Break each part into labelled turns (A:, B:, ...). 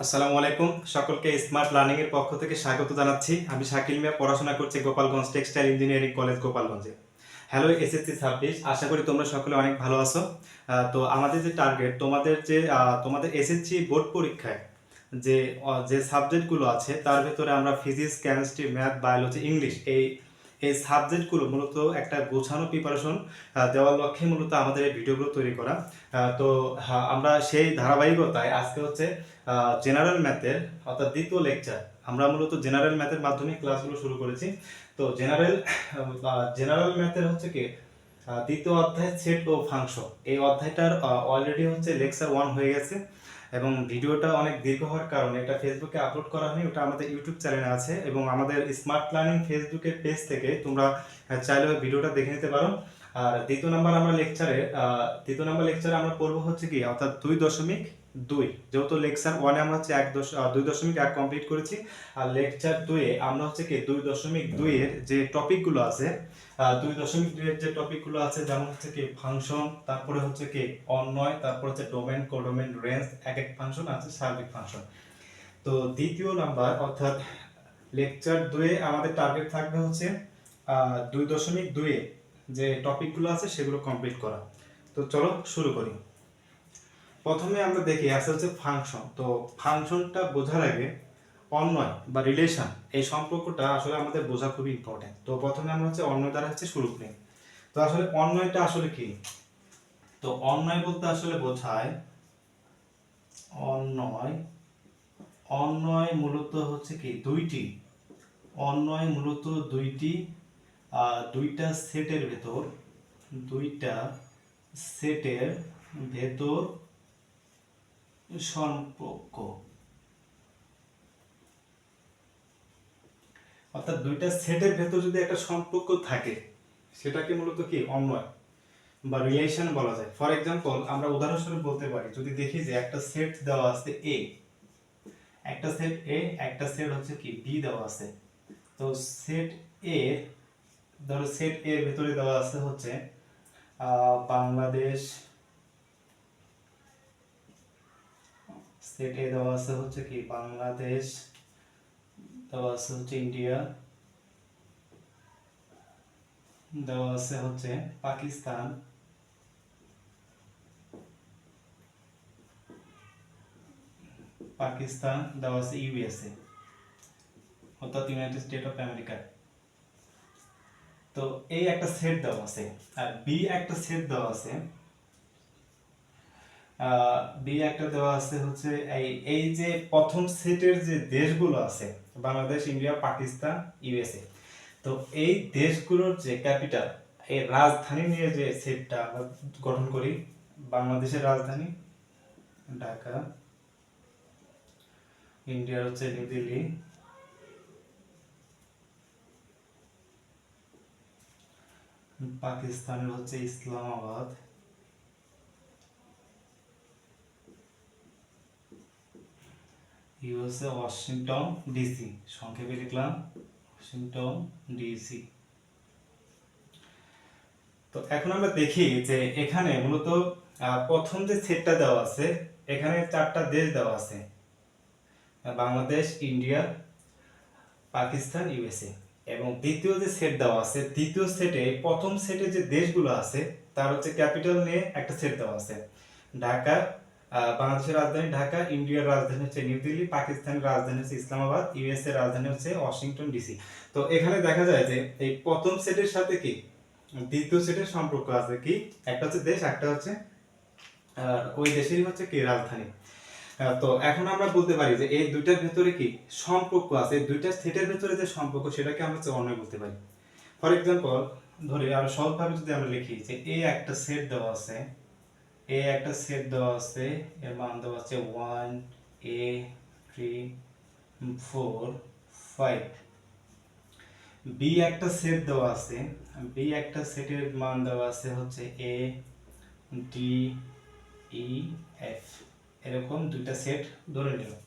A: আসসালামু আলাইকুম। সকলকে স্মার্ট লার্নিং এর পক্ষ থেকে স্বাগত জানাচ্ছি। আমি শাকিল মিয়া, পড়াশোনা করছি গোপালগঞ্জ টেক্সটাইল ইঞ্জিনিয়ারিং কলেজ গোপালগঞ্জে। হ্যালো এসএসসি ছাব্বিশ। আশা করি তোমরা সকলে অনেক ভালো আছো। তো আমাদের যে টার্গেট তোমাদের যে তোমাদের এসএসসি বোর্ড পরীক্ষায় যে যে সাবজেক্টগুলো আছে, তার ভেতরে আমরা physics chemistry math biology English এই এই সাবজেক্টগুলো মূলত একটা গোছানো প্রিপারেশন দেওয়ার লক্ষ্যে মূলত আমাদের এই ভিডিওগুলো তৈরি করা। তো আমরা সেই ধারাবাহিকতায় আজকে হচ্ছে জেনারেল ম্যাথের অর্থাৎ দ্বিতীয় লেকচার আমরা মূলত জেনারেল ম্যাথের মাধ্যমে ক্লাসগুলো শুরু করেছি। তো জেনারেল জেনারেল ম্যাথের হচ্ছে কি দ্বিতীয় অধ্যায় সেট ও ফাংশন এই অধ্যায়টার অলরেডি হচ্ছে লেকচার ওয়ান হয়ে গেছে এবং ভিডিওটা অনেক দীর্ঘ হওয়ার কারণে এটা ফেসবুকে আপলোড করা হয়নি, ওটা আমাদের ইউটিউব চ্যানেলে আছে এবং আমাদের স্মার্ট লার্নিং ফেসবুকের পেজ থেকে তোমরা চাইলে ওই ভিডিওটা দেখে নিতে পারো। আর দ্বিতীয় নাম্বার আমরা লেকচারে দ্বিতীয় নাম্বার লেকচারে আমরা পড়ব হচ্ছে কি, অর্থাৎ দুই দশমিক দুই। যেহেতু লেকচার ওয়ানে আমরা হচ্ছে এক দশ দুই দশমিক এক কমপ্লিট করেছি, আর লেকচার দুয়ে আমরা হচ্ছে কি দুই দশমিক দুইয়ের যে টপিকগুলো আছে দুই দশমিক দুইয়ের যে টপিকগুলো আছে, যেমন হচ্ছে কি ফাংশন তারপরে হচ্ছে কি অন্যয় তারপর হচ্ছে ডোমেন কোডোমেন রেঞ্জ এক এক ফাংশন আছে সার্বিক ফাংশন তো দ্বিতীয় নাম্বার অর্থাৎ লেকচার দুয়ে আমাদের টার্গেট থাকবে হচ্ছে দুই দশমিক দুয়ে যে টপিকগুলো আছে, সেগুলো কমপ্লিট করা। তো চলো শুরু করি। প্রথমে আমরা দেখি আছে হচ্ছে ফাংশন তো ফাংশনটা বোঝার আগে অন্যয় বা রিলেশন এই সম্পর্কটা আসলে আমাদের বোঝা খুবই ইম্পর্টেন্ট তো প্রথমে আমরা হচ্ছে অন্যয় দ্বারা হচ্ছে শুরু করি। তো আসলে অন্যয়টা আসলে কি? তো অন্যয় বলতে আসলে বোঝায় অন্যয় অন্যয় মূলত হচ্ছে কি? দুইটি। অন্যয় মূলত দুইটি দুইটা সেটের ভেতর, দুইটা সেটের ভেতর সম্পর্ক। অর্থাৎ দুইটা সেটের ভেতর যদি একটা সম্পর্ক থাকে, সেটাকে মূলত কি? অন্যয় বা রিলেশন বলা যায়। ফর এক্সাম্পল আমরা উদাহরণস্বরূপ বলতে পারি, যদি দেখি যে একটা সেট দেওয়া আছে এ একটা সেট এ একটা সেট হচ্ছে কি? বি দেওয়া আছে। তো সেট এ ধরো সেট এর ভেতরে দেওয়া আছে হচ্ছে বাংলাদেশ সেট দেওয়া আছে হচ্ছে কি, বাংলাদেশ, দেওয়া আছে হচ্ছে ইন্ডিয়া, দেওয়া আছে হচ্ছে পাকিস্তান। পাকিস্তান, দেওয়া আছে ইউএসএ, অর্থাৎ ইউনাইটেড স্টেট অফ আমেরিকা। তো এই একটা সেট দেওয়া আছে, আর বি একটা সেট দেওয়া আছে বি একটা দেওয়া আছে হচ্ছে এই এই যে প্রথম সেটের যে দেশগুলো আছে, বাংলাদেশ, ইন্ডিয়া, পাকিস্তান ইউএসএ তো এই দেশগুলোর যে ক্যাপিটাল এই রাজধানী নিয়ে যে সেটটা আমরা গঠন করি, বাংলাদেশের রাজধানী, ঢাকা, ইন্ডিয়ার হচ্ছে নিউ দিল্লি পাকিস্তানের হচ্ছে ইসলামাবাদ ইউএসএ, ওয়াশিংটন ডিসি। সংক্ষেপে লিখলাম, ওয়াশিংটন ডিসি। তো এখন আমরা দেখি যে এখানে মূলত প্রথম যে সেটটা দেওয়া আছে, এখানে চারটা দেশ দেওয়া আছে। Bangladesh, India, Pakistan, USA. এবং দ্বিতীয় যে সেট দেওয়া আছে, দ্বিতীয় সেটে, প্রথম সেটে যে দেশগুলো আছে, তার হচ্ছে ক্যাপিটাল নিয়ে একটা সেট দেওয়া আছে। ঢাকা বাংলাদেশের রাজধানী ঢাকা, ইন্ডিয়ার রাজধানী হচ্ছে নিউ দিল্লি, পাকিস্তানের রাজধানী হচ্ছে ইসলামাবাদ ইউএস এর রাজধানী হচ্ছে ওয়াশিংটন ডিসি। তো এখানে দেখা যায় যে এই প্রথম সেটের সাথে কি, দ্বিতীয় সেটের সম্পর্ক আছে কি? একটা হচ্ছে দেশ, একটা হচ্ছে ওই দেশেরই হচ্ছে কি, রাজধানী। তো এখন আমরা বলতে পারি যে এই দুইটার ভেতরে কি সম্পর্ক আছে, এই দুইটা সেটের ভেতরে যে সম্পর্ক, সেটাকে আমরা হচ্ছে অন্যয় বলতে পারি। ফর এক্সাম্পল ধরি আরও সহজভাবে যদি আমরা লিখি যে এ একটা সেট দেওয়া আছে এ একটা সেট দেওয়া আছে, এর মান দেওয়া আছে one A three four five B একটা সেট দেওয়া আছে বি একটা সেটের মান দেওয়া আছে হচ্ছে এ ডি ই এফ এরকম দুইটা সেট ধরে নিলাম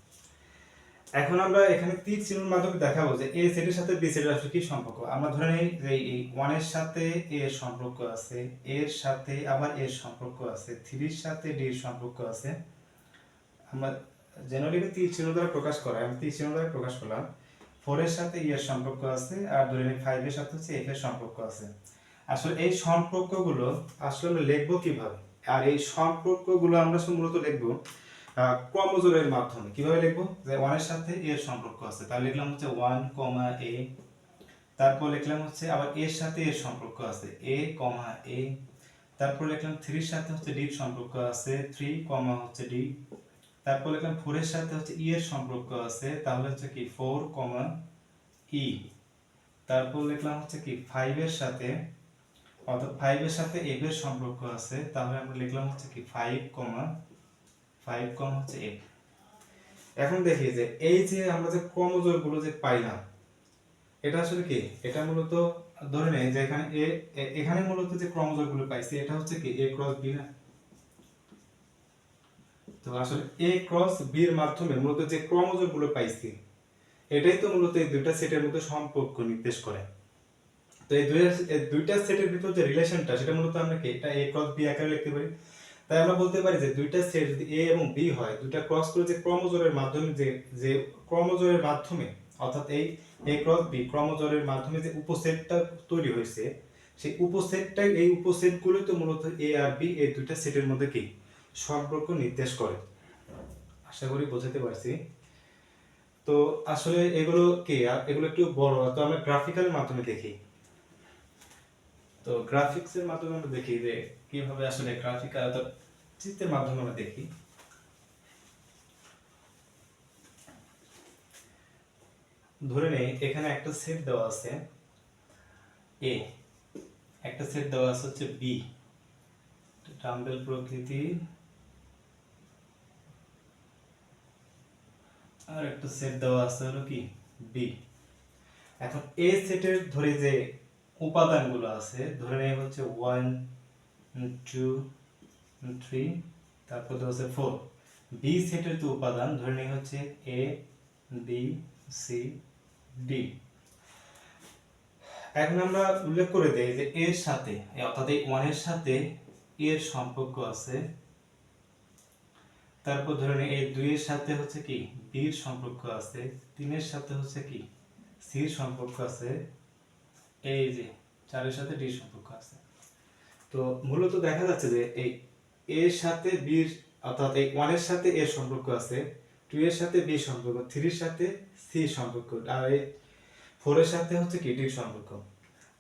A: এখন আমরা এখানে তীর চিহ্নের মাধ্যমে দেখাবো যে এ সেটের সাথে বি সেটের আসলে কি সম্পর্ক। আমরা ধরে নিই যে এই ওয়ানের সাথে এ এর সম্পর্ক আছে, এর সাথে আবার এর সম্পর্ক আছে থ্রির সাথে ডি এর সম্পর্ক আছে। আমরা জেনারেলি তীর চিহ্ন দ্বারা প্রকাশ করা আমি তীর চিহ্ন দ্বারা প্রকাশ করলাম। ফোর এর সাথে ই এর সম্পর্ক আছে আর ধরে নিই ফাইভ এর সাথে হচ্ছে এফ এর সম্পর্ক আছে। আসলে এই সম্পর্কগুলো আসলে আমরা লিখব কীভাবে? আর এই সম্পর্কগুলো আমরা মূলত লিখব ক্রমজোড়ের মাধ্যমে? কীভাবে লিখব? যে ওয়ানের সাথে এর সম্পর্ক আছে। তাহলে লিখলাম হচ্ছে ওয়ান কমা এ তারপর লিখলাম হচ্ছে আবার এর সাথে এর সম্পর্ক আছে। এ কমা এ তারপর লিখলাম থ্রির সাথে হচ্ছে ডির সম্পর্ক আছে। থ্রি কমা হচ্ছে ডি তারপর লিখলাম ফোরের সাথে হচ্ছে ই এর সম্পর্ক আছে। তাহলে হচ্ছে কি ফোর কমা ই তারপর লিখলাম হচ্ছে কি ফাইভ এর সাথে। অর্থাৎ ফাইভ এর সাথে এফ এর সম্পর্ক আছে। তাহলে আমরা লিখলাম হচ্ছে কি ফাইভ কমা ফাইভ কমা হচ্ছে এফ এখন দেখি যে এই যে আমরা যে ক্রমজোড়গুলো যে পাইলাম, এটা আসলে কি? এটা মূলত, ধরে নেই যে এখানে এ, এ- এখানে মূলত যে ক্রমজোড়গুলো পাইছি, এটা হচ্ছে কি? এ ক্রস বি না? তো আসলে এ ক্রস বি এর মাধ্যমে মূলত যে ক্রমজোড়গুলো পাইছি, এটাই তো মূলত এই দুইটা সেটের মধ্যে সম্পর্ক নির্দেশ করে। তো এই দুইটা দুইটা সেটের ভিতর যে রিলেশনটা সেটা মূলত আমরা কি? এটা এ ক্রস বি আকারে লিখতে পারি। তাই আমরা বলতে পারি যে দুইটা সেট যদি এ এবং বি হয়, দুইটা ক্রস করে যে ক্রমজোড়ের মাধ্যমে যে যে ক্রমজোড়ের মাধ্যমে, অর্থাৎ এই এ ক্রস বি ক্রমজোড়ের মাধ্যমে যে উপসেটটা তৈরি হয়েছে, সেই উপসেটটাই, এই উপসেটগুলোই তো মূলত এ আর বি এই দুইটা সেটের মধ্যে কি? সম্পর্ক নির্দেশ করে। আশা করি বোঝাতে পারছি। তো আসলে এগুলো কি? এগুলো একটু বড়, তো আমরা গ্রাফিক্যাল মাধ্যমে দেখি। তো গ্রাফিক্স এর মাধ্যমে আমরা দেখি যে কীভাবে আসলে গ্রাফিক্যাল অর্থাৎ চিত্রের মাধ্যমে আমরা দেখি। ধরে নেই, এখানে একটা সেট দেওয়া আছে এ একটা সেট দেওয়া আছে হচ্ছে বি ডাম্বেল প্রকৃতি। আর একটা সেট দেওয়া আছে হলো কি? বি এখন এ সেটের ধরে যে উপাদানগুলো আছে। ধরে নেই হচ্ছে ওয়ান টু থ্রি তারপর আছে ফোর বি সেটের যে উপাদান, ধরে নেই হচ্ছে এ বি সি ডি এখন আমরা উল্লেখ করে দেই যে এর সাথে অর্থাৎ এই ওয়ানের সাথে এর সম্পর্ক আছে। তারপর ধরে নিই, এই দুইয়ের সাথে হচ্ছে কি? বির সম্পর্ক আছে, তিনের সাথে হচ্ছে কি? সির সম্পর্ক আছে। এই যে চারের সাথে সম্পর্ক আছে। তো মূলত দেখা যাচ্ছে যে এই সাথে বির, অর্থাৎ এই ওয়ানের সাথে সম্পর্ক আছে, টু এর সাথে বি সম্পর্ক থ্রির সাথে সি সম্পর্ক, আর এই ফোরের সাথে হচ্ছে কি ডির সম্পর্ক।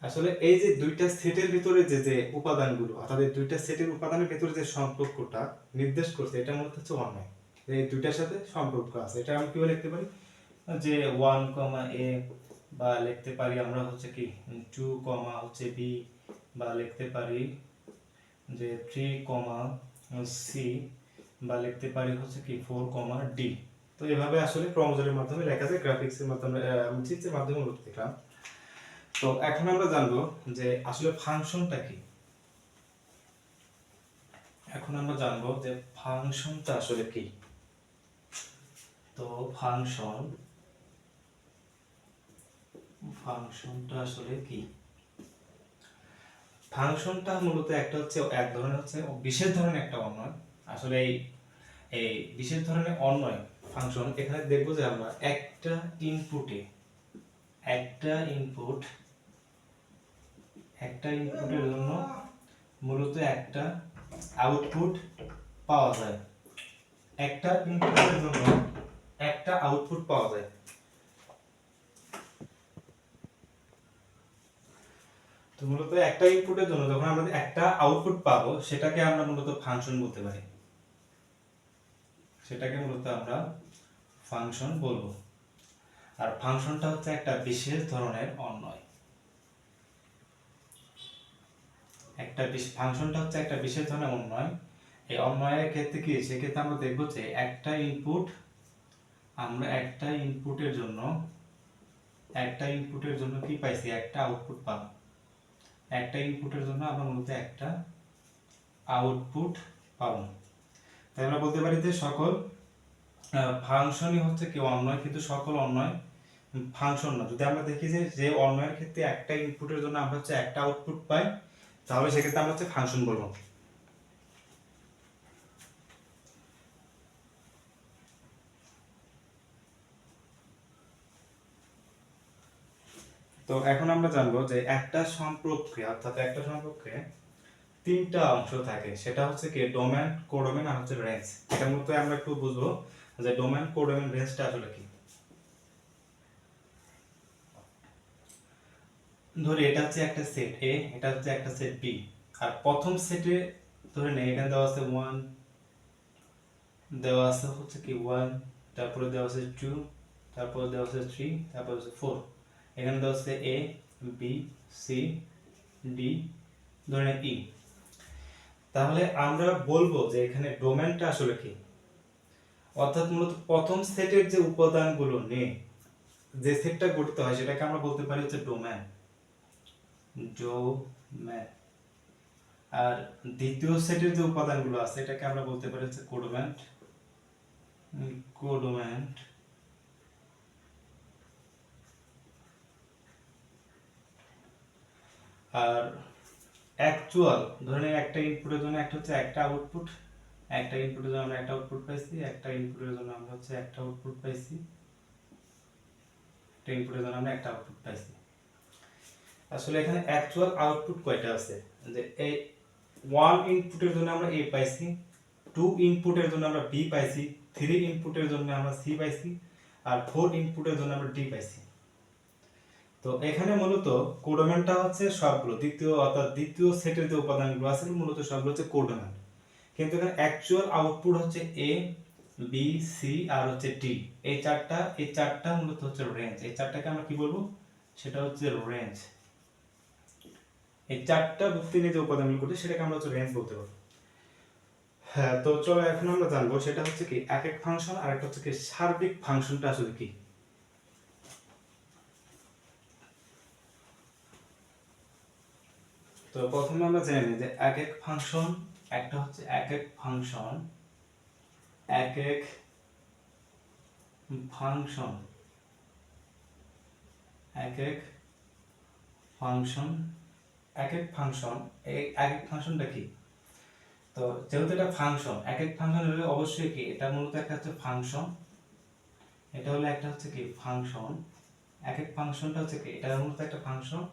A: আসলে এই যে দুইটা সেটের ভিতরে যে যে উপাদানগুলো, অর্থাৎ এই দুইটা সেটের উপাদানের ভিতরে যে সম্পর্কটা নির্দেশ করছে, এটা মূলত হচ্ছে অন্যায় এই দুইটার সাথে সম্পর্ক আছে। এটা আমি কীভাবে লিখতে পারি? যে ওয়ান কমা এ বা লিখতে পারি আমরা হচ্ছে কি, টু কমা হচ্ছে বি, বা লিখতে পারি যে থ্রি কমা সি, বা লিখতে পারি হচ্ছে কি ফোর কমা ডি। তো এভাবে আসলে ক্রমজোরের মাধ্যমে লেখা যায়, গ্রাফিক্সের মাধ্যমে চিত্রের মাধ্যমে মূলত দেখলাম তো এখন আমরা জানব যে আসলে ফাংশনটা কি। এখন আমরা জানব যে ফাংশনটা আসলে কি। তো ফাংশন ফাংশনটা আসলে কি? ফাংশনটা মূলত একটা হচ্ছে এক ধরনের হচ্ছে বিশেষ ধরনের একটা অন্যয়। আসলে এই এই বিশেষ ধরনের অন্যয় ফাংশন, এখানে দেখব যে আমরা একটা ইনপুটে একটা ইনপুট একটা ইনপুটের জন্য মূলত একটা আউটপুট পাওয়া যায়। একটা ইনপুটের জন্য একটা আউটপুট পাওয়া যায়। তো মূলত একটা ইনপুটের জন্য যখন আমরা একটা আউটপুট পাবো, সেটাকে আমরা মূলত ফাংশন বলতে পারি। সেটাকে মূলত আমরা ফাংশন বলব। আর ফাংশনটা হচ্ছে একটা বিশেষ ধরনের অন্যয় একটা ফাংশনটা হচ্ছে একটা বিশেষ ধরনের অন্যয় এই অন্যয়ের ক্ষেত্রে কি? সেক্ষেত্রে আমরা দেখব যে একটা ইনপুট আমরা একটা ইনপুটের জন্য, একটা ইনপুটের জন্য কি পাইছি? একটা আউটপুট পাবো। একটা ইনপুটের জন্য আমরা মূলত একটা আউটপুট পাবো। তাই আমরা বলতে পারি যে সকল ফাংশনই হচ্ছে কি অন্যয় কিন্তু সকল অন্যয় ফাংশন না। যদি আমরা দেখি যে যে অন্যয়ের ক্ষেত্রে একটা ইনপুটের জন্য আমরা হচ্ছে একটা আউটপুট পাই, তাহলে সেক্ষেত্রে আমরা হচ্ছে ফাংশন বলব। তো এখন আমরা জানব যে একটা সম্পর্কে অর্থাৎ একটা সম্পর্কে তিনটা অংশ থাকে। সেটা হচ্ছে কি ডোমেন কোডোমেন আর হচ্ছে রেঞ্জ এটার মধ্যে আমরা একটু বুঝব যে ডোমেন কোডোমেন রেঞ্জটা আসলে কি। ধরি এটা হচ্ছে একটা সেট এ এটা হচ্ছে একটা সেট বি আর প্রথম সেটে ধরে নেই এখানে দেওয়া আছে ওয়ান দেওয়া আছে হচ্ছে কি ওয়ান তারপরে দেওয়া আছে টু তারপরে দেওয়া আছে থ্রি তারপরে হচ্ছে ফোর এখানে দেওয়া আছে এ বি সি ডি ধরে ই তাহলে আমরা বলব যে এখানে ডোমেনটা আসলে কি? অর্থাৎ মূলত প্রথম সেটের যে উপাদানগুলো নিয়ে যে সেটটা গঠিত হয়, সেটাকে আমরা বলতে পারি হচ্ছে ডোমেন। ডোমেন। আর দ্বিতীয় সেটের যে উপাদানগুলো আছে, এটাকে আমরা বলতে পারি হচ্ছে কোডোমেন্ট কোডোমেন্ট আর অ্যাকচুয়াল ধরে নিন একটা ইনপুটের জন্য একটা হচ্ছে একটা আউটপুট একটা ইনপুটের জন্য আমরা একটা আউটপুট পাইছি, একটা ইনপুটের জন্য আমরা হচ্ছে একটা আউটপুট পাইছি, একটা ইনপুটের জন্য আমরা একটা আউটপুট পাইছি। আসলে এখানে অ্যাকচুয়াল আউটপুট কয়টা আছে? যে এই ওয়ান ইনপুটের জন্য আমরা এ পাইছি টু ইনপুটের জন্য আমরা বি পাইছি থ্রি ইনপুটের জন্য আমরা সি পাইছি, আর ফোর ইনপুটের জন্য আমরা ডি পাইছি। তো এখানে মূলত কোডোমেনটা হচ্ছে সবগুলো, দ্বিতীয় অর্থাৎ দ্বিতীয় সেটের যে উপাদানগুলো আছে, মূলত সবগুলো হচ্ছে কোডোমেন কিন্তু এখানে অ্যাকচুয়াল আউটপুট হচ্ছে এ বি সি আর হচ্ছে ডি এই চারটা এই চারটা মূলত হচ্ছে রেঞ্জ এই চারটাকে আমরা কি বলব? সেটা হচ্ছে রেঞ্জ এই চারটা ভুক্তি নিয়ে যে উপাদানগুলো করছে সেটাকে আমরা হচ্ছে রেঞ্জ বলতে পারব হ্যাঁ তো চলো এখন আমরা জানব সেটা হচ্ছে কি এক এক ফাংশন আর একটা হচ্ছে কি সার্বিক ফাংশনটা আসলে কি? তো প্রথমে আমরা জেনে নিই যে এক এক ফাংশন, একটা হচ্ছে এক এক ফাংশন, এক এক ফাংশন, এক এক ফাংশন, এক এক ফাংশন এক এক ফাংশনটা কি? তো যেহেতু এটা ফাংশন, এক এক ফাংশন হলে অবশ্যই কি? এটা মূলত একটা হচ্ছে ফাংশন, এটা হলো একটা হচ্ছে কি? ফাংশন, এক এক ফাংশনটা হচ্ছে কি? এটা মূলত একটা ফাংশন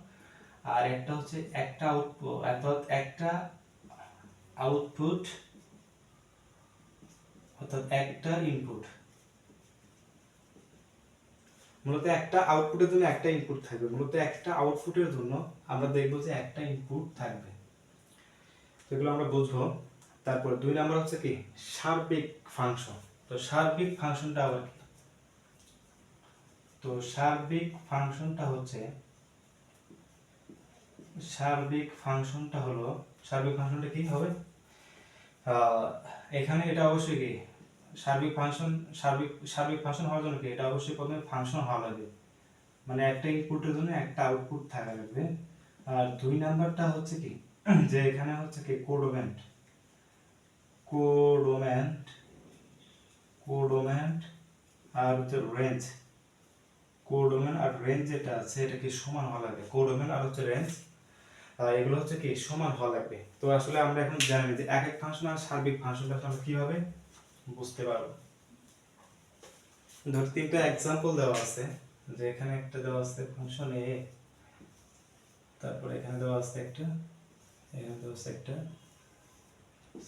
A: আর একটা হচ্ছে একটা আউটপুট অর্থাৎ একটা আউটপুট অর্থাৎ একটা ইনপুট মূলত একটা আউটপুটের জন্য একটা ইনপুট থাকবে। মূলত একটা আউটপুটের জন্য আমরা দেখব যে একটা ইনপুট থাকবে। সেগুলো আমরা বুঝব। তারপর দুই নাম্বার হচ্ছে কি? সার্বিক ফাংশন তো সার্বিক ফাংশনটা আবার তো সার্বিক ফাংশনটা হচ্ছে সার্বিক ফাংশনটা হলো, সার্বিক ফাংশনটা কি হবে? এখানে এটা অবশ্যই কি? সার্বিক ফাংশন, সার্বিক সার্বিক ফাংশন হওয়ার জন্য কি? এটা অবশ্যই প্রথমে ফাংশন হওয়া লাগবে। মানে একটা ইনপুটের জন্য একটা আউটপুট থাকা লাগবে। আর দুই নাম্বারটা হচ্ছে কি? যে এখানে হচ্ছে কি? কোডোমেন্ট কোডোমেন্ট কোডোমেন্ট আর হচ্ছে রেঞ্জ কোডোমেন আর রেঞ্জ যেটা আছে, এটা কি সমান হওয়া লাগবে? কোডোমেন আর হচ্ছে রেঞ্জ এগুলো হচ্ছে কি, সমান হওয়া লাগবে। তো আসলে আমরা এখন জানি যে এক এক ফাংশন আর সার্বিক ফাংশনটা আমরা কীভাবে বুঝতে পারব। ধর তিনটা এক্সাম্পল দেওয়া আছে, যে এখানে একটা দেওয়া আছে ফাংশন এ তারপরে এখানে দেওয়া আছে একটা, এখানে দেওয়া আছে একটা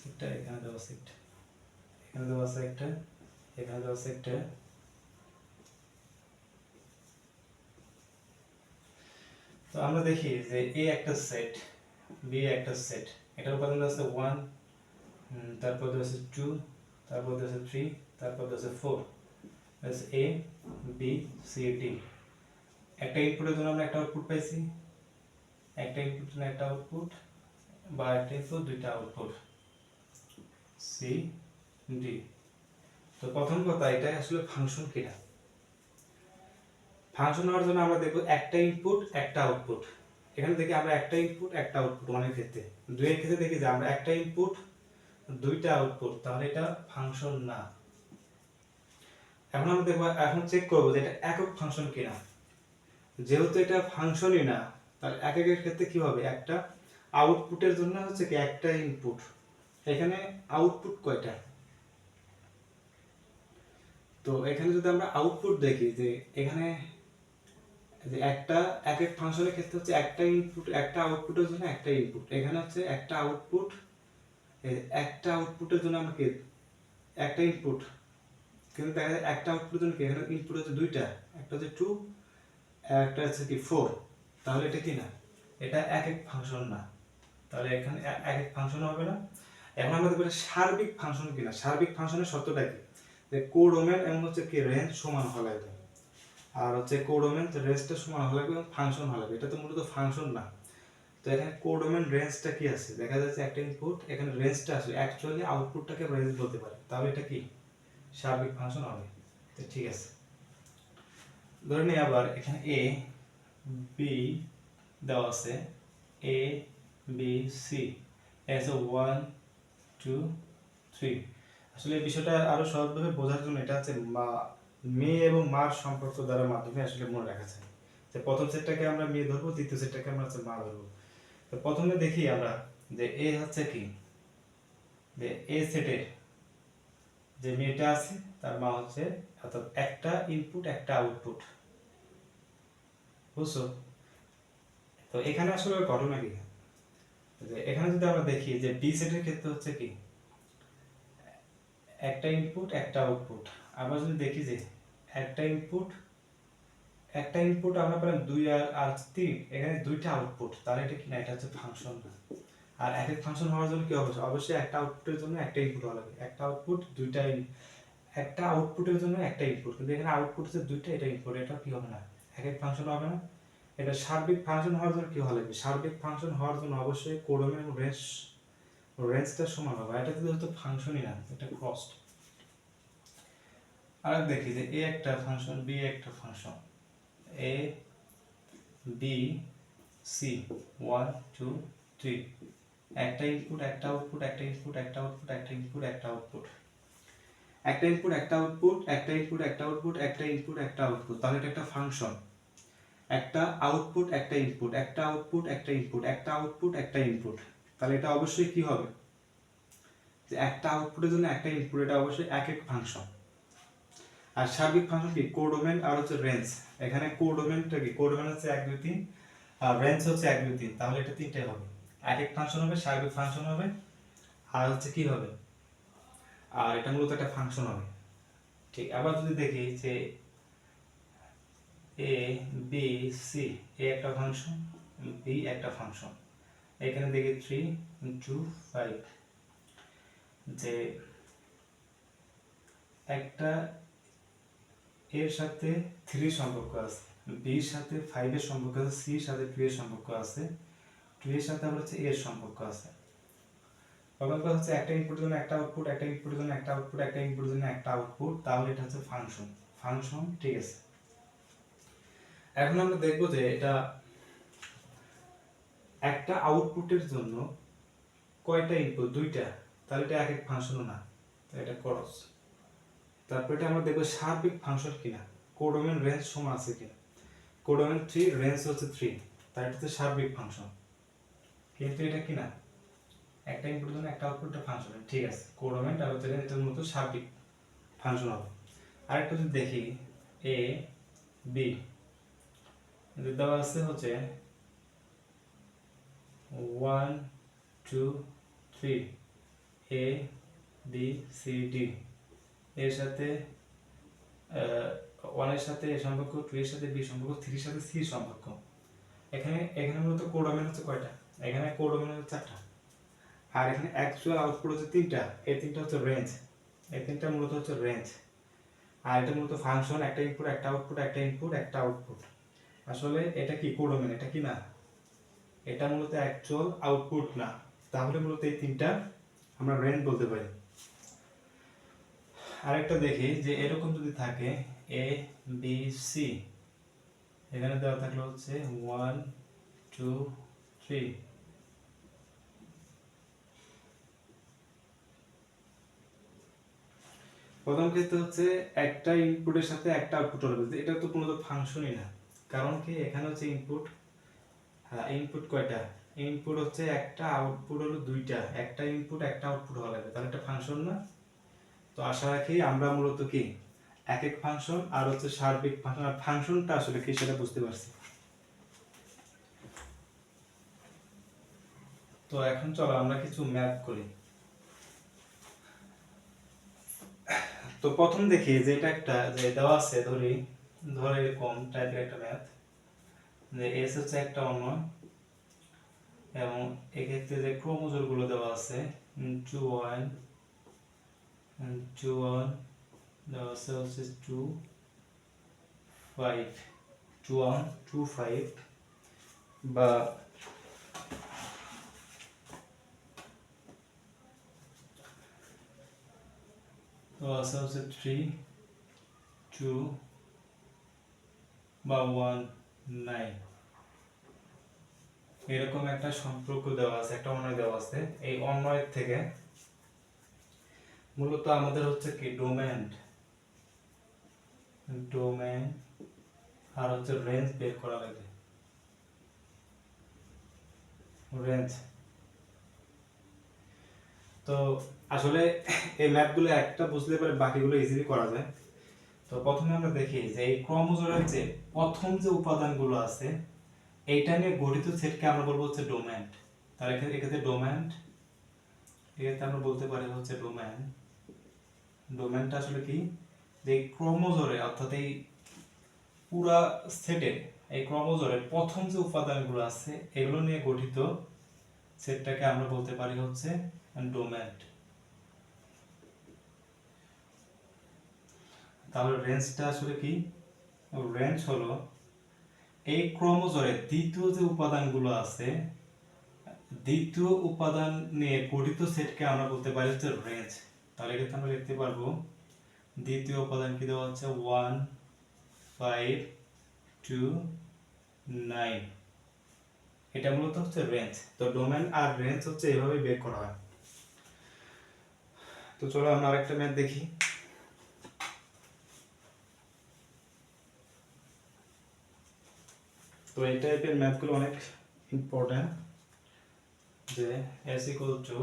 A: একটা এখানে দেওয়া আছে একটা, এখানে দেওয়া আছে একটা, এখানে দেওয়া আছে একটা তো আমরা দেখি যে এ একটা সেট বি একটা সেট এটার উপাদান আছে ওয়ান তারপর আছে টু তারপর আছে থ্রি তারপর আছে four A B C D একটা ইনপুটের জন্য আমরা একটা আউটপুট পাইছি। একটা ইনপুট জন্য একটা আউটপুট বা একটা ইনপুট দুইটা আউটপুট সি ডি তো প্রথম কথা, এটা আসলে ফাংশন কিনা ফাংশন হওয়ার জন্য আমরা দেখব একটা ইনপুট একটা আউটপুট এখানে দেখি আমরা একটা ইনপুট একটা আউটপুট অনেক ক্ষেত্রে। দুইয়ের ক্ষেত্রে দেখি যে আমরা একটা ইনপুট দুইটা আউটপুট তাহলে এটা ফাংশন না। এখন আমরা দেখব, এখন চেক করব যে এটা একক ফাংশন কিনা। যেহেতু এটা ফাংশনই না, তাহলে এককের ক্ষেত্রে কি হবে? একটা আউটপুটের জন্য হচ্ছে কি একটা ইনপুট এখানে আউটপুট কয়টা? তো এখানে যদি আমরা আউটপুট দেখি যে এখানে যে একটা, এক এক ফাংশনের ক্ষেত্রে হচ্ছে একটা ইনপুট একটা আউটপুটের জন্য একটা ইনপুট এখানে হচ্ছে একটা আউটপুট একটা আউটপুটের জন্য আমাকে একটা ইনপুট কিন্তু দেখা যায় একটা আউটপুটের জন্য এখানে ইনপুট হচ্ছে দুইটা। একটা হচ্ছে টু একটা হচ্ছে কি ফোর তাহলে এটা কি না? এটা এক এক ফাংশন না। তাহলে এখানে এক এক ফাংশন হবে না। এখন আমরা দেখব এটা সার্বিক ফাংশন কিনা সার্বিক ফাংশনের শর্তটা কি? যে কোডোমেন এবং হচ্ছে কি রেঞ্জ সমান হওয়া লাগবে। আর হচ্ছে কোডোমেন রেঞ্জটা সমান হওয়া লাগবে এবং ফাংশন হওয়া লাগবে এটা তো মূলত ফাংশন না। তো এখানে কোডোমেন রেঞ্জটা কি আছে? দেখা যাচ্ছে একটা ইনপুট এখানে রেঞ্জটা আছে অ্যাকচুয়ালি আউটপুটটাকে রেঞ্জ বলতে পারে। তাহলে এটা কি? সার্বিক ফাংশন হবে। তো ঠিক আছে। ধরে নিই আবার এখানে এ বি দেওয়া আছে। A B C S one two three আসলে এই বিষয়টা আরও সহজভাবে বোঝার জন্য এটা হচ্ছে মেয়ে এবং মার সম্পর্ক দ্বারা মাধ্যমে আসলে মনে রাখা যায়। যে প্রথম সেটটাকে আমরা মেয়ে ধরবো, দ্বিতীয় সেটটাকে আমরা হচ্ছে মা ধরবো। তো প্রথমে দেখি আমরা যে এ হচ্ছে কি? যে এ সেটের যে মেয়েটা আছে, তার মা হচ্ছে অর্থাৎ একটা ইনপুট একটা আউটপুট বুঝছ? তো এখানে আসলে ঘটনা কি? এখানে যদি আমরা দেখি যে বি সেটের ক্ষেত্রে হচ্ছে কি? একটা ইনপুট একটা আউটপুট আমরা যদি দেখি যে একটা ইনপুট একটা ইনপুট আমরা পেলাম দুই আর আর তিন, এখানে দুইটা আউটপুট তাহলে এটা কি না, এটা হচ্ছে ফাংশন না। আর এক এক ফাংশন হওয়ার জন্য কি অবশ্যই অবশ্যই একটা আউটপুটের জন্য একটা ইনপুট হওয়া লাগবে একটা আউটপুট দুইটা একটা আউটপুটের জন্য একটা ইনপুট কিন্তু এখানে আউটপুট হচ্ছে দুইটা, এটা ইনপুট এটা কি হবে না? এক এক ফাংশন হবে না। এটা সার্বিক ফাংশন হওয়ার জন্য কি হওয়া লাগবে? সার্বিক ফাংশন হওয়ার জন্য অবশ্যই কোডমের রেঞ্জ রেঞ্জটা সমান হবে। এটা কিন্তু হয়তো ফাংশনই না, এটা ক্রসড আর দেখি যে এ একটা ফাংশন বি একটা function A B C one two three একটা ইনপুট একটা আউটপুট একটা ইনপুট একটা আউটপুট একটা ইনপুট একটা আউটপুট একটা ইনপুট একটা আউটপুট একটা ইনপুট একটা আউটপুট একটা ইনপুট একটা আউটপুট তাহলে এটা একটা ফাংশন একটা আউটপুট একটা ইনপুট একটা আউটপুট একটা ইনপুট একটা আউটপুট একটা ইনপুট তাহলে এটা অবশ্যই কি হবে? যে একটা আউটপুটের জন্য একটা ইনপুট এটা অবশ্যই এক এক ফাংশন আর সার্বিক ফাংশন কি? কোডোমেন আর হচ্ছে রেঞ্জ। এখানে কোডোমেনটা কি? কোডোমেন হচ্ছে এক, দুই, তিন, আর রেঞ্জ হচ্ছে এক, দুই, তিন। তাহলে এটা তিনটাই হবে। এক এক ফাংশন হবে, সার্বিক ফাংশন হবে, আর হচ্ছে কি হবে? আর এটা মূলত একটা ফাংশন হবে। ঠিক, আবার যদি দেখি যে এ বি সি এ একটা ফাংশন বি একটা ফাংশন। এখানে দেখি থ্রি টু ফাইভ যে একটা এর সাথে থ্রি সম্পর্ক আছে। বির সাথে ফাইভের সম্পর্ক আছে সির সাথে টু এর সম্পর্ক আছে। টু এর সাথে আবার হচ্ছে এর সম্পর্ক আছে। প্রবলেম কথা হচ্ছে একটা ইনপুটের জন্য একটা আউটপুট একটা ইনপুটের জন্য একটা আউটপুট একটা ইনপুটের জন্য একটা আউটপুট তাহলে এটা হচ্ছে ফাংশন ফাংশন ঠিক আছে। এখন আমরা দেখব যে এটা একটা আউটপুটের জন্য কয়টা ইনপুট দুইটা। তাহলে এটা এক এক ফাংশনও না। এটা খরচ তারপর এটা আমরা দেখব সার্বিক ফাংশন কিনা। কোডোমেন রেঞ্জ সমান আছে কিনা। কোডোমেন থ্রি রেঞ্জ হচ্ছে থ্রি তাই এটা হচ্ছে সার্বিক ফাংশন কিন্তু এটা কিনা? একটা ইনপুটের জন্য একটা আউটপুটটা ফাংশন ঠিক আছে কোডোমেন আর এটার মতো সার্বিক ফাংশন হবে। আরেকটা যদি দেখি এ বি দেওয়া আছে হচ্ছে one two three A B C D এর সাথে ওয়ানের সাথে এ সম্পর্ক টু এর সাথে বি সম্পর্ক থ্রির সাথে সি সম্পর্ক। এখানে এখানে মূলত কোডোমেন হচ্ছে কয়টা? এখানে কোডোমেন হচ্ছে চারটা। আর এখানে অ্যাকচুয়াল আউটপুট হচ্ছে তিনটা। এই তিনটা হচ্ছে রেঞ্জ এই তিনটা মূলত হচ্ছে রেঞ্জ আর এটা মূলত ফাংশন একটা ইনপুট একটা আউটপুট একটা ইনপুট একটা আউটপুট আসলে এটা কি কোডোমেন এটা কি না? এটা মূলত অ্যাকচুয়াল আউটপুট না। তাহলে মূলত এই তিনটা আমরা রেঞ্জ বলতে পারি। আরেকটা দেখি, যে এরকম যদি থাকে এ বি সি এখানে দেওয়া থাকলে হচ্ছে ওয়ান টু থ্রি প্রথম ক্ষেত্রে হচ্ছে একটা ইনপুটের সাথে একটা আউটপুট হবে এটা তো কোনো ফাংশনই না। কারণ কি, এখানে হচ্ছে ইনপুট হ্যাঁ ইনপুট কয়টা? ইনপুট হচ্ছে একটা আউটপুট হলো দুইটা। একটা ইনপুট একটা আউটপুট হওয়া লাগবে। তাহলে একটা ফাংশন না? তো আশা রাখি আমরা মূলত কি? এক এক ফাংশন আর হচ্ছে সার্বিক ফাংশন আর ফাংশনটা আসলে কি সেটা বুঝতে পারছি। তো এখন চলো আমরা কিছু ম্যাথ করি। তো প্রথম দেখি যে এটা একটা, যে দেওয়া আছে ধরি, ধরে এরকম টাইপের একটা ম্যাথ যে এস হচ্ছে একটা অন্য এবং এক্ষেত্রে যে ক্রোমোজোরগুলো দেওয়া আছে টু ওয়ান টু ওয়ান দেওয়া আছে হচ্ছে two five two one two five বা তো আছে হচ্ছে থ্রি টু বা ওয়ান নাইন এরকম একটা সম্পর্ক দেওয়া আছে, একটা অন্যয় দেওয়া আছে, এই অন্যয়ের থেকে মূলত আমাদের হচ্ছে কি ডোমেন ডোমেন আর হচ্ছে রেঞ্জ বের করা লাগে। রেঞ্জ তো আসলে এই ম্যাপগুলো একটা বুঝলে পরে বাকিগুলো ইজিলি করা যায়। তো প্রথমে আমরা দেখি যে এই ক্রোমোজোমের যে প্রথম যে উপাদানগুলো আছে, এইটা নিয়ে গঠিত সেটকে আমরা বলব হচ্ছে ডোমেন্ট তাহলে এখানে এক্ষেত্রে ডোমেন্ট এক্ষেত্রে আমরা বলতে পারি হচ্ছে ডোমেন ডোমেনটা আসলে কি? যে ক্রোমোজোরে অর্থাৎ এই পুরা সেটে, এই ক্রোমোজোরের প্রথম যে উপাদানগুলো আছে, এগুলো নিয়ে গঠিত সেটটাকে আমরা বলতে পারি হচ্ছে ডোমেন্ট তাহলে রেঞ্জটা আসলে কি? রেঞ্জ হলো এই ক্রোমোজোরের দ্বিতীয় যে উপাদানগুলো আছে, দ্বিতীয় উপাদান নিয়ে গঠিত সেটকে আমরা বলতে পারি হচ্ছে রেঞ্জ তাহলে এক্ষেত্রে আমরা লিখতে পারব, দ্বিতীয় উপাদান কি দেওয়া হচ্ছে? ওয়ান ফাইভ টু নাইন এটা মূলত হচ্ছে রেঞ্জ তো ডোমেন আর রেঞ্জ হচ্ছে এভাবে বের করা হয়। তো চলো আমরা আরেকটা ম্যাথ দেখি। তো এই টাইপের ম্যাথগুলো অনেক ইম্পর্টেন্ট যে এস ইকুয়াল টু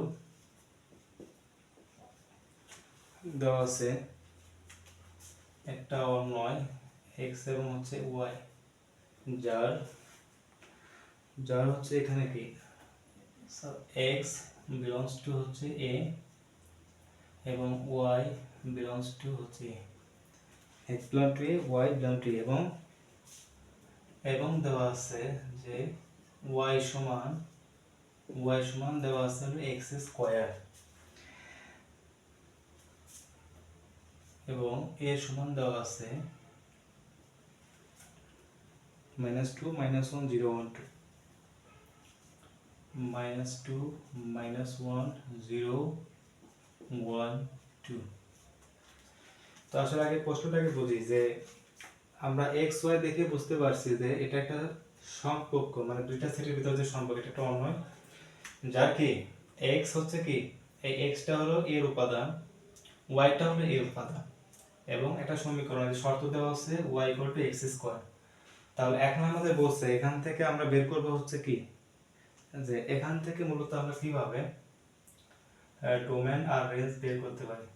A: দেওয়া আছে, একটা নয় এক্স এবং হচ্ছে ওয়াই যার যার হচ্ছে এখানে কি? এক্স বিলংস টু হচ্ছে এ এবং ওয়াই বিলংস টু হচ্ছে X belong to A Y belong to এবং এবং দেওয়া আছে যে ওয়াই সমান ওয়াই সমান দেওয়া আছে এক্স স্কোয়ার এবং এ সমান দেওয়া আছে minus two minus one zero one two minus two minus one zero one two তো আসলে আগে প্রশ্নটাকে বুঝি যে আমরা এক্স ওয়াই দেখে বুঝতে পারছি যে এটা একটা সম্পর্ক মানে দুইটা সেটের ভিতরে যে সম্পর্ক, এটা একটা অনয় যার কি? এক্স হচ্ছে কি? এই এক্সটা হলো এর উপাদান ওয়াইটা হলো এর উপাদান। এবং একটা সমীকরণ যে শর্ত দেওয়া আছে Y equal to X square তাহলে এখন আমাদের বলছে এখান থেকে আমরা বের করব হচ্ছে কি? যে এখান থেকে মূলত আমরা কীভাবে ডোমেন আর রেঞ্জ বের করতে পারি?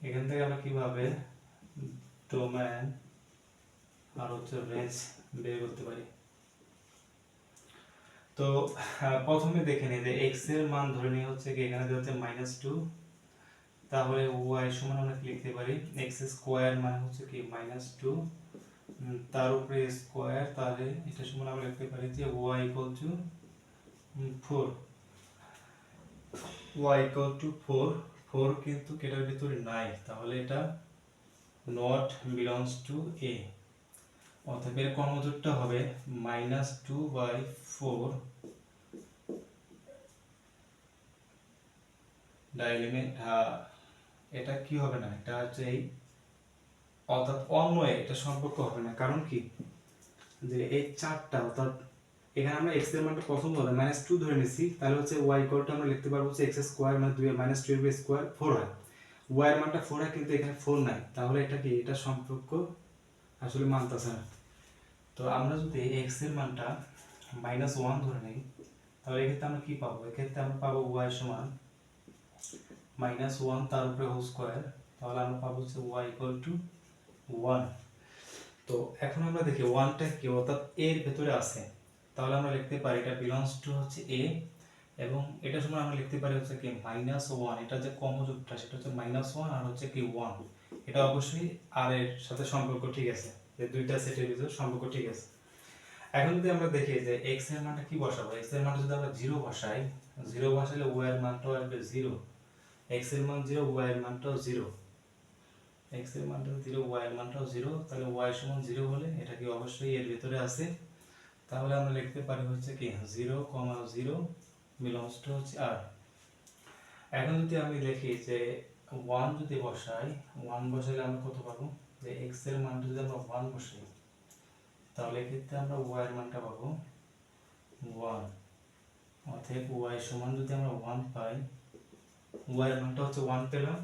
A: এখান থেকে আমরা কীভাবে ডোমেন আর হচ্ছে রেঞ্জ বের করতে পারি? তো প্রথমে দেখে নিই যে এক্সের মান ধরে নিয়ে হচ্ছে কি, এখানে দেওয়া হচ্ছে মাইনাস টু তাহলে ওয়াই সমান আমরা লিখতে পারি? এক্স স্কোয়ার মানে হচ্ছে কি? মাইনাস টু তার উপরে স্কোয়ার তাহলে এটা সমান আমরা লিখতে পারি যে Y equal to four Y two four four কিন্তু এটার ভিতরে নাই। তাহলে এটা নট বিলংস টু এ অতএব এর কর্মজোরটা হবে মাইনাস টু বাই ফোর ডাইলিমেন্ট এটা কি হবে না? এটা হচ্ছে এই অর্থাৎ অন্যয় এটা সম্পর্ক হবে না। কারণ কি? যে এই চারটা, অর্থাৎ এখানে আমরা এক্সের মানটা পছন্দ হবে মাইনাস টু ধরে নিচ্ছি তাহলে হচ্ছে ওয়াই ইকুয়ালটা আমরা লিখতে পারব হচ্ছে এক্স স্কোয়ার মানে দুই মাইনাস টু এর স্কোয়ার ফোর হয়। ওয়াই এর মানটা ফোর হয় কিন্তু এখানে ফোর নাই। তাহলে এটা কি? এটা সম্পর্ক আসলে মানতেছে না। তো আমরা যদি এক্সের মানটা মাইনাস ওয়ান ধরে নিই, তাহলে এক্ষেত্রে আমরা কি পাবো? এক্ষেত্রে আমরা পাবো ওয়াই সমান মাইনাস ওয়ান তার উপরে হোল স্কোয়ার তাহলে আমরা পাবো হচ্ছে ওয়াই ইকুয়াল টু ওয়ান তো এখন আমরা দেখি ওয়ানটা কি, অর্থাৎ এর ভেতরে আছে। তাহলে আমরা লিখতে পারি এটা বিলংস টু হচ্ছে এ এবং এটার সময় আমরা লিখতে পারি হচ্ছে কি মাইনাস ওয়ান এটা যে কমযোগটা সেটা হচ্ছে মাইনাস ওয়ান আর হচ্ছে কি ওয়ান এটা অবশ্যই আর এর সাথে সম্পর্ক ঠিক আছে, যে দুইটা সেটের ভিতরে সম্পর্ক ঠিক আছে। এখন যদি আমরা দেখি যে এক্সের মানটা কি বসাবো এক্সের মানটা যদি আমরা জিরো বসাই জিরো বসালে ওয়াই এর মানটাও আসবে জিরো এক্সের মান জিরো ওয়াই এর মানটাও জিরো এক্সের মানটা জিরো ওয়াই এর মানটাও জিরো তাহলে ওয়াই সমান জিরো হলে এটা কি অবশ্যই এর ভিতরে আছে? তাহলে আমরা লিখতে পারি হচ্ছে কি জিরো কমা জিরো বিলংস হচ্ছে আর এখন যদি আমি লিখি যে ওয়ান যদি বসাই ওয়ান বসালে আমরা কত পাবো? যে এক্সের মানটা যদি আমরা ওয়ান বসাই, তাহলে এক্ষেত্রে আমরা ওয়াই এর মানটা পাবো ওয়ান অতএব ওয়াই সমান যদি আমরা ওয়ান পাই ওয়াই এর মানটা হচ্ছে ওয়ান পেলাম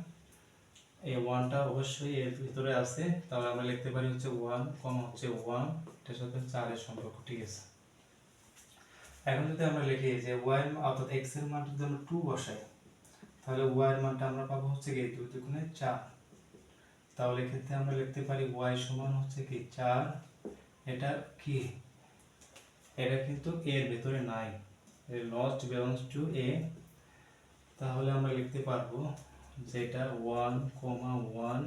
A: এই ওয়ানটা অবশ্যই এর ভিতরে আছে। তাহলে আমরা লিখতে পারি হচ্ছে ওয়ান কম হচ্ছে ওয়ান। এটার সাথে চারের সম্পর্ক, ঠিক আছে? এখন যদি আমরা লিখি যে ওয়াই অর্থাৎ এক্সের টু বসাই, তাহলে ওয়াই এর মানটা আমরা পাবো হচ্ছে কি দুই দুগুণে চার। তাহলে এক্ষেত্রে আমরা লিখতে পারি ওয়াই সমান হচ্ছে কি চার। এটা কি? এটা কিন্তু এর ভেতরে নাই। লস্ট বিলংস টু এ তাহলে আমরা লিখতে পারব যেটা ওয়ান কমা ওয়ান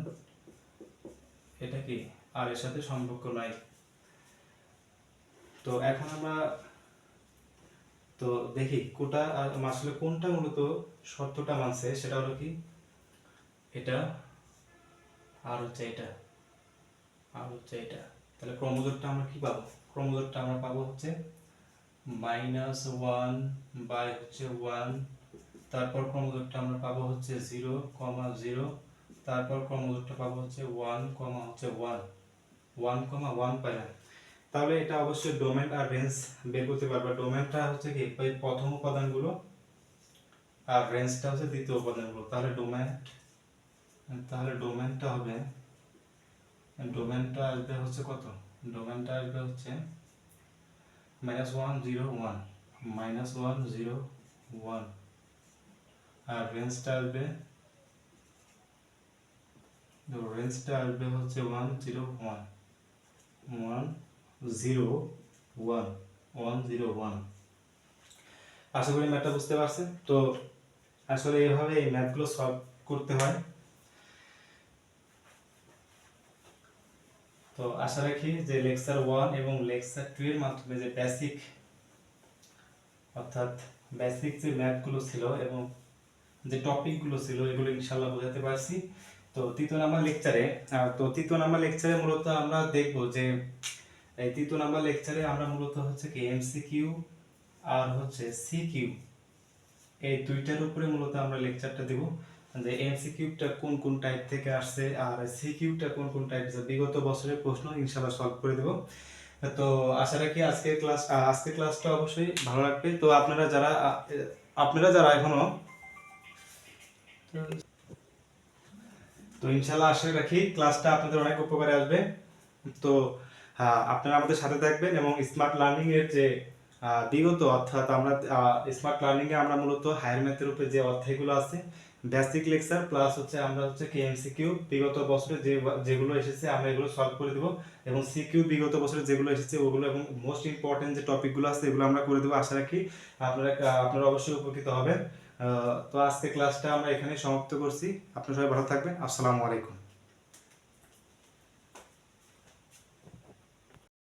A: এটা কি? আর এর সাথে সম্পর্ক নাই। তো এখন আমরা, তো দেখি কোটা আর আসলে কোনটা মূলত শর্তটা মানছে, সেটা হলো কি? এটা আর হচ্ছে এটা, আর হচ্ছে এটা। তাহলে ক্রমজোরটা আমরা কি পাবো? ক্রমজোরটা আমরা পাবো হচ্ছে মাইনাস ওয়ান বাই হচ্ছে ওয়ান তারপর ক্রমজোরটা আমরা পাবো হচ্ছে জিরো কমা জিরো, তারপর ক্রমজোরটা পাবো হচ্ছে ওয়ান কমা হচ্ছে ওয়ান ওয়ান কমা ওয়ান পাইলাম তাহলে এটা অবশ্যই ডোমেন আর রেঞ্জ বের করতে পারবে। ডোমেনটা হচ্ছে কি প্রথম উপাদানগুলো আর রেঞ্জটা হচ্ছে দ্বিতীয় উপাদানগুলো। তাহলে ডোমেন, তাহলে ডোমেনটা হবে, ডোমেনটা আসবে হচ্ছে কত? ডোমেনটা আসবে হচ্ছে minus one zero one minus one zero one আর রেঞ্জটা আসবে রেঞ্জটা আসবে হচ্ছে one zero one one zero one one zero one আশা করি ম্যাথটা বুঝতে পারছেন? তো আসলে এইভাবে এই ম্যাথগুলো সলভ করতে হয়। তো আশা রাখি যে লেকচার ওয়ান এবং লেকচার টু এর মাধ্যমে যে বেসিক অর্থাৎ বেসিক যে ম্যাথগুলো ছিল এবং যে টপিকগুলো ছিল, এগুলো ইনশাল্লাহ বোঝাতে পারছি। তো তৃতীয় নাম্বার লেকচারে তো তৃতীয় নাম্বার লেকচারে মূলত আমরা দেখব যে, এই তৃতীয় নাম্বার লেকচারে আমরা মূলত হচ্ছে কি এমসিকিউ আর হচ্ছে সিকিউ এই দুইটার উপরে মূলত আমরা লেকচারটা দেব। যে এমসিকিউটা কোন কোন টাইপ থেকে আসছে আর সিকিউটা কোন কোন টাইপ বিগত বছরের প্রশ্ন ইনশাল্লাহ সলভ করে দেব। তো আশা রাখি আজকের ক্লাস আজকের ক্লাসটা অবশ্যই ভালো লাগবে। তো আপনারা যারা আপনারা যারা এখনও তো ইনশাআল্লাহ আশা রাখি, ক্লাসটা আপনাদের অনেক উপকারে আসবে। তো আপনারা আমাদের সাথে থাকবেন এবং স্মার্ট লার্নিং এর যে বিগত অর্থাৎ আমরা স্মার্ট লার্নিং এ আমরা মূলত হায়ার ম্যাথের উপরে যে অধ্যায়গুলো আছে বেসিক লেকচার প্লাস হচ্ছে আমরা হচ্ছে কি এমসিকিউ বিগত বছরে যে, যেগুলো এসেছে আমরা এগুলো সলভ করে দেবো এবং সিকিউ বিগত বছরে যেগুলো এসেছে ওগুলো এবং মোস্ট ইম্পর্টেন্ট যে টপিকগুলো আছে এগুলো আমরা করে দেবো। আশা রাখি আপনারা আপনারা অবশ্যই উপকৃত হবেন। তো আজকে ক্লাসটা আমরা এখানে সমাপ্ত করছি। আপনারা সবাই ভালো থাকবেন। আসসালামু আলাইকুম।